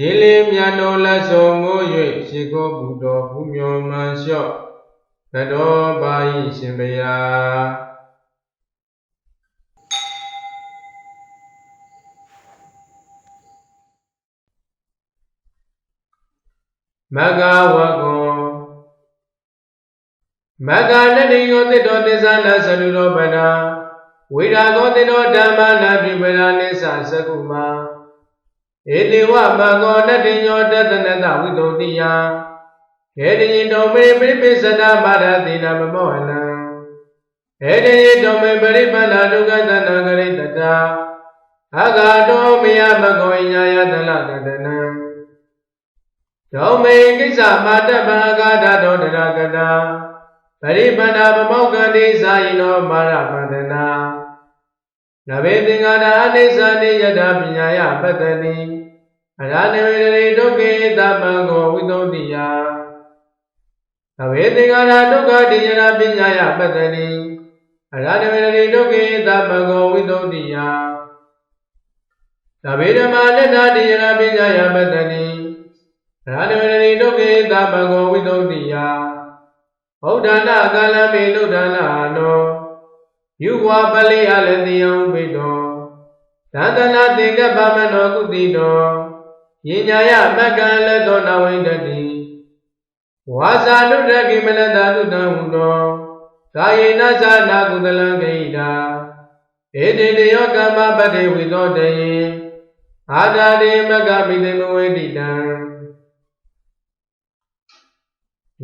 ရေလေမြတ်တော်လက်ဆောင်မိုး၍ရှိခိုးပူတော်ဘုမျောမှန်လျှော့သတော်ပါ၏ရှင်ဘုရားမဂ္ဂဝကောမဂ္ဂနတိယောတိတောသစ္စာနာသရုရောပနာဝိရာကောတိတောဓမ္မနာပိပရာနိသသကုမာ ဧတိဝမဂ္ဂောနတိယောတတနတဝိတုတိယခေတယိတောမေပိပိစနာမာရတိနာမမောဟနံဧတယိတောမေပရိပန္နာဒုက္ခတနာဂရိတတာအဂါတောမယမဂ္ဂောဉာယတလတတနံဒုံမေကိစ္စမာတ္တဗာဂါဒတောတရကတာပရိပန္နာပမောက္ခတိဇာယိနောမာရပန္ဒနာ နဗေသင်္ကာရအနိစ္စတိယတပညာယပတ္တတိအရဏဝေရေဒုက္ခေတပံကိုဝိသုဒ္ဓိယနဗေသင်္ကာရဒုက္ခတိယပညာယပတ္တတိအရဏဝေရေဒုက္ခေတပံကိုဝိသုဒ္ဓိယသဗေဓမ္မာနတ္တတိယပညာယပတ္တတိရာဏဝရဏိဒုက္ခေတပံကိုဝိသုဒ္ဓိယဗုဒ္ဓနာကာလမေနုဒ္ဒနာနော ယူဝပလိယလည်းတိယံပိတောသန္တနာသင်္ကပ္ပမနောကုတိတောယဉ္ညာယမက္ကံလက်သောနဝိန္ဒတိဝါစာနုရကိမနတသုတံဟုတောကာယေနသနာကုသလံခိတာဧတေတယောကမ္မပတိဝိသောတယေအာဒာတိမကမိတေမဝေတိတံ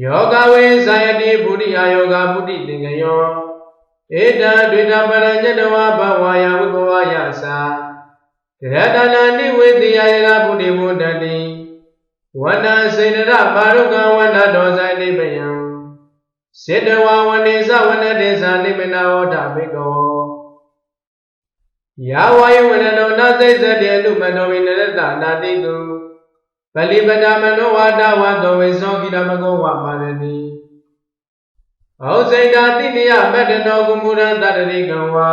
ယောဂဝိဇာယတိဗုဒ္ဓယာယောဂဗုဒ္ဓသင်္ကယော ဧတံဒွေတပရညတဝဘဝယဝိဘဝယသာတရတနာနိဝေတိယယရာဗုဒ္ဓဘုဒ္ဓတိဝန္နစေနရပါရုကဝန္နဒောဇိနိဗ္ဗယံစေတဝဝနေသဝနတေသနိမနာဝဒဘေကောယာဝယဝနနောနသိသတေအနုမနောဝိနရတနာတိတုပလိပဒမနောဝါဒဝတောဝေသောကိရမကောဝပါရတိ ဩစိတတိနိယမတ္တနောကုမူရတတရိကံဝါ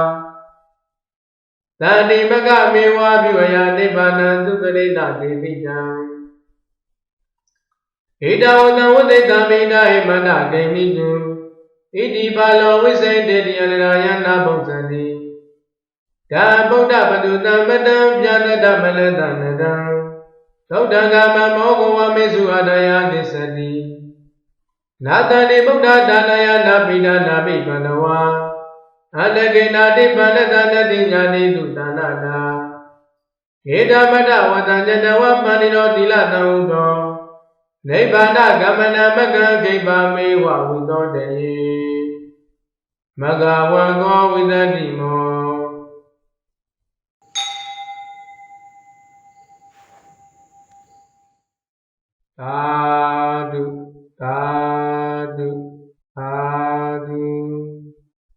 တဏိမကမေဝပြုအယနိဗ္ဗာနံသုကရိတဒေတိတံဣဒဝတံဝတိတမိနာဟိမန္တဂိမိတုဣတိပါလောဝိစိတေတိယလရာယနာဘုဇ္ဇတိဒါဗုဒ္ဓပတုတံမတံပြာတတမလတနတံသုဒ္ဓဂမမောဂဝမေစုအတယသစ္စတိ နာတန္တိဗုဒ္ဓဒါနယနာပိဒနာပိပန္နဝါအတကေနာတိပန္နတနတိညာတိတုဒါနတာဧတမတဝတံဇတဝပန္နိရောသီလတံဟုသောနိဗ္ဗာန်ဂမနမကံခိဗ္ဗမေဝဝိသောတေမဂဝံကောဝိသတိမောသာဓုသာ